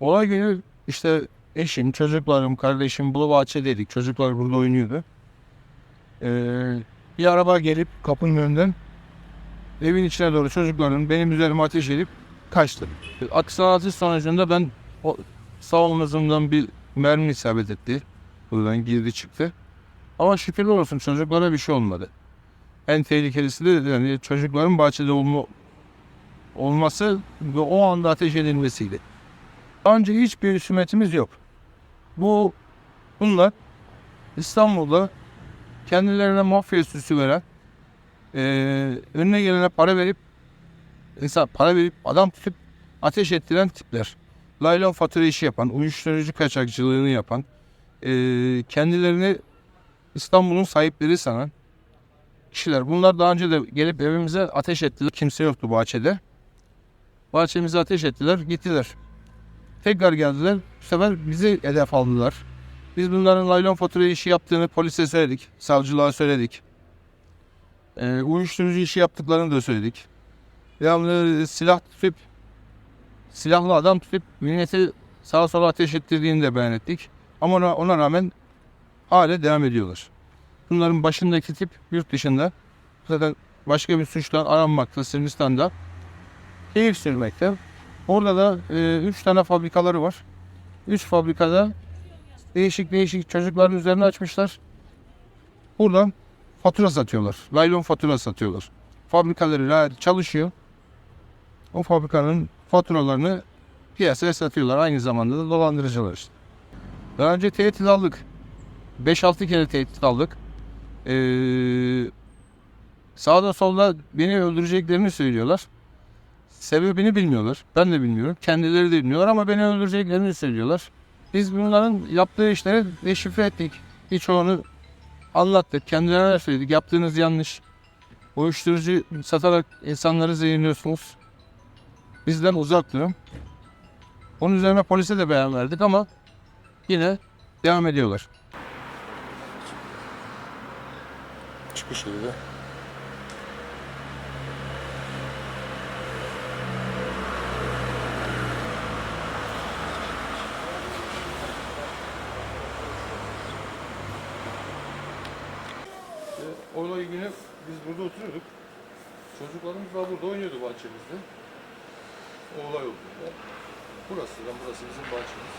Olay günü işte eşim, çocuklarım, kardeşim bu bahçedeydik. Çocuklar burada oynuyordu. Ee, bir araba gelip kapının önünden evin içine doğru çocukların benim üzerime ateş edip kaçtı. Aksi atış sonucunda ben o sağ omuzumdan bir mermi isabet etti. Buradan girdi çıktı. Ama şükürler olsun çocuklara bir şey olmadı. En tehlikelisi de yani çocukların bahçede olma, olması ve o anda ateş edilmesiydi. Önce hiçbir husumetimiz yok. Bu bunlar İstanbul'da kendilerine mafya süsü veren eee, önüne gelene para verip insan para verip adam tutup ateş ettiren tipler. Laylon fatura işi yapan, uyuşturucu kaçakçılığını yapan, eee, kendilerini İstanbul'un sahipleri sanan kişiler. Bunlar daha önce de gelip evimize ateş ettiler. Kimse yoktu bahçede. Bahçemize ateş ettiler, gittiler. Tekrar geldiler. Bu sefer bizi hedef aldılar. Biz bunların laylon fatura işi yaptığını polise söyledik. Savcılığa söyledik. Ee, uyuşturucu işi yaptıklarını da söyledik. Yani silah tutup silahlı adam tutup milleti sağa sola ateş ettirdiğini de beyan ettik. Ama ona, ona rağmen hala devam ediyorlar. Bunların başındaki tip yurt dışında zaten başka bir suçla aranmakta Sırbistan'da keyif sürmekte. Orada da 3 tane fabrikaları var. 3 fabrikada değişik değişik çocukların üzerine açmışlar. Buradan fatura satıyorlar. Laylon fatura satıyorlar. Fabrikaları çalışıyor. O fabrikanın faturalarını piyasaya satıyorlar. Aynı zamanda da dolandırıcılar işte. Daha önce tehdit aldık. 5-6 kere tehdit aldık. Ee, sağda solda beni öldüreceklerini söylüyorlar. Sebebini bilmiyorlar. Ben de bilmiyorum. Kendileri de bilmiyorlar ama beni öldüreceklerini söylüyorlar. Biz bunların yaptığı işleri deşifre ettik. Birçoğunu anlattık. Kendilerine söyledik. Yaptığınız yanlış. Uyuşturucu satarak insanları zehirliyorsunuz. Bizden uzak durun. Onun üzerine polise de beyan verdik ama yine devam ediyorlar. Çıkış yeri de. Olay günü biz burada oturuyorduk. Çocuklarımız da burada oynuyordu bahçemizde. O olay olduğunda. Burası, lan burası bizim bahçemiz.